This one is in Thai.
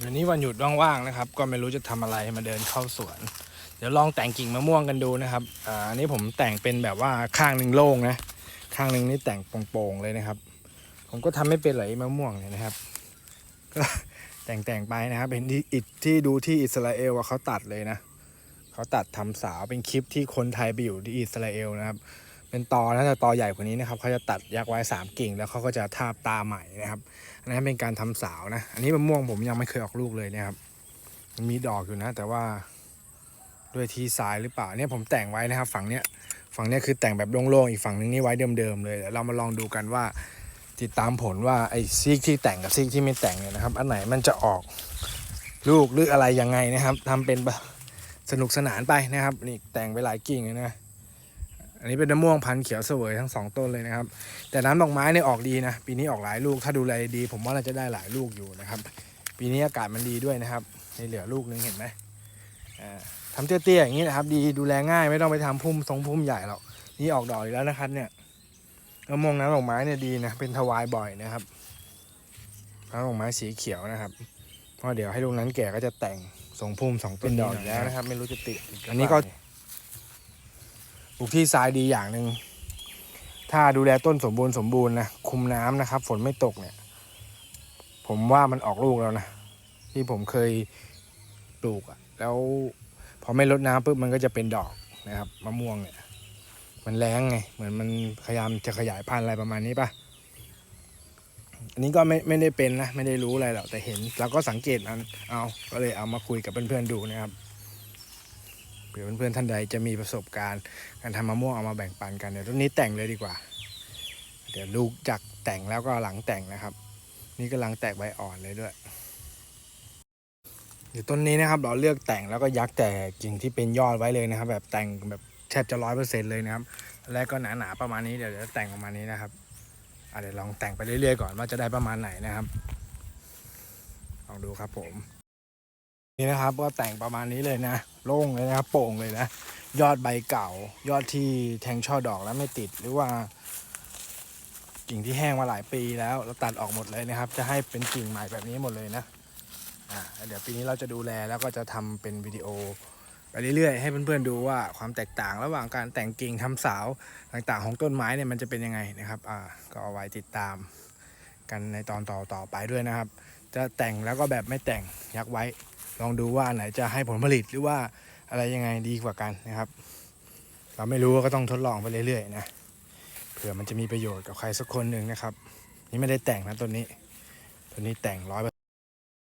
วันนี้วันหยุดว่างๆนะครับ ก็ไม่รู้จะทำอะไรมาเดินเข้าสวน เดี๋ยวลองแต่งกิ่งมะม่วงกันดูนะครับอันนี้ผมแต่งเป็นแบบว่าข้างหนึ่งโล่งนะข้างหนึ่งนี่แต่งโป่งๆเลยนะครับ ผมก็ทำไม่เป็นเลมะม่วงเนี่ยนะครับ ก็แต่งแต่งๆไปนะครับเห็นที่อิที่ดูที่อิสราเอลว่าเขาตัดเลยนะเขาตัดทำสาวเป็นคลิปที่คนไทยไปอยู่ที่อิสราเอลนะครับ เป็นตอนะแต่ตอใหญ่กว่านี้นะครับเขาจะตัดยักไว้สามกิ่ง แล้วเขาก็จะทาบตาใหม่นะครับ อันนั้เป็นการทำสาวนะ อันนี้มะม่วงผมยังไม่เคยออกลูกเลยเนะครับมันมีดอกอยู่นะ แต่ว่าด้วยที่ทรายหรือเปล่าเนี่ยผมแต่งไว้นะครับ ฝั่งเนี้ยฝั่งเนี้ยคือแต่งแบบโล่งๆอีกฝั่งนึงนี่ไว้เดิมๆเลยเดี๋ยวเรามาลองดูกันว่า ติดตามผลว่าไอ้ซีกที่แต่งกับซีกที่ไม่แต่งเนี่ยนะครับ อันไหนมันจะออกลูกหรืออะไรยังไงนะครับทำเป็นแบบสนุกสนานไปนะครับนี่แต่งไปหลายกิ่งเลยนะ อันนี้เป็นมะม่วงพันธุ์เขียวเสวยทั้งสองต้นเลยนะครับ แต่น้ำดอกไม้เนี่ยออกดีนะ ปีนี้ออกหลายลูก ถ้าดูแลดี ผมว่าเราจะได้หลายลูกอยู่นะครับ ปีนี้อากาศมันดีด้วยนะครับในเหลือลูกนึงเห็นไหมอ่าทำเตี้ยๆอย่างนี้นะครับ ดีดูแลง่ายไม่ต้องไปทำพุ่มทรงพุ่มใหญ่หรอก นี่ออกดอกอีกแล้วนะครับ เนี่ยมะม่วงน้ำดอกไม้เนี่ยดีนะ เป็นทวายบ่อยนะครับน้ำดอกไม้สีเขียวนะครับ เพราะเดี๋ยวให้ลูกนั้นแก่ก็จะแต่งทรงพุ่มสองต้นดอกอีกแล้วนะครับ ไม่รู้จะติดอันนี้ก็ ลูกที่ทรายดีอย่างหนึ่งถ้าดูแลต้นสมบูรณ์สมบูรณ์นะคุมน้ำนะครับ ฝนไม่ตกเนี่ย ผมว่ามันออกลูกแล้วนะที่ผมเคยปลูกอะแล้วพอไม่ลดน้ำปุ๊บมันก็จะเป็นดอกนะครับมะม่วงเนี่ย มันแรงไงเหมือนมันพยายามจะขยายพันธุ์อะไรประมาณนี้ปะอันนี้ก็ไม่ไม่ได้เป็นนะไม่ได้รู้อะไรหรอกแต่เห็นแล้วก็สังเกตมันเอาก็เลยเอามาคุยกับเพื่อนๆดูนะครับ เผื่อเพื่อนๆท่านใดจะมีประสบการณ์การทำมะม่วงเอามาแบ่งปันกันเดี๋ยวต้นนี้แต่งเลยดีกว่า เดี๋ยวลูกจากแต่งแล้วก็หลังแต่งนะครับ นี่กำลังแตกใบอ่อนเลยด้วยเดี๋ยวต้นนี้นะครับ เราเลือกแต่งแล้วก็ยักแต่กิ่งที่เป็นยอดไว้เลยนะครับ แบบแต่งแบบแทบจะร้อยเปอร์เซ็นต์เลยนะครับแล้วก็หนาๆประมาณนี้เดี๋ยวจะแต่งประมาณนี้นะครับอเดี๋ยวลองแต่งไปเรื่อยๆก่อนว่าจะได้ประมาณไหนนะครับลองดูครับผม นี่นะครับก็แต่งประมาณนี้เลยนะโล่งเลยนะครับโป่งเลยนะ ยอดใบเก่า ยอดที่แทงช่อดอกแล้วไม่ติดหรือว่า กิ่งที่แห้งมาหลายปีแล้วเราตัดออกหมดเลยนะครับ จะให้เป็นกิ่งใหม่แบบนี้หมดเลยนะอ่าเดี๋ยวปีนี้เราจะดูแลแล้วก็จะทำเป็นวิดีโอไปเรื่อยๆให้เพื่อนๆดูว่าความแตกต่างระหว่างการแต่งกิ่งทำสาวต่างๆ ของต้นไม้เนี่ยมันจะเป็นยังไงนะครับอ่าก็เอาไว้ติดตามกันในตอนต่อๆไปด้วยนะครับ จะแต่งแล้วก็แบบไม่แต่งยักไว้ ลองดูว่าอันไหนจะให้ผลผลิตหรือว่าอะไรยังไงดีกว่ากันนะครับ เราไม่รู้ก็ต้องทดลองไปเรื่อยๆนะเผื่อมันจะมีประโยชน์กับใครสักคนหนึ่งนะครับ นี่ไม่ได้แต่งนะตัวนี้ ตัวนี้แต่งร้อย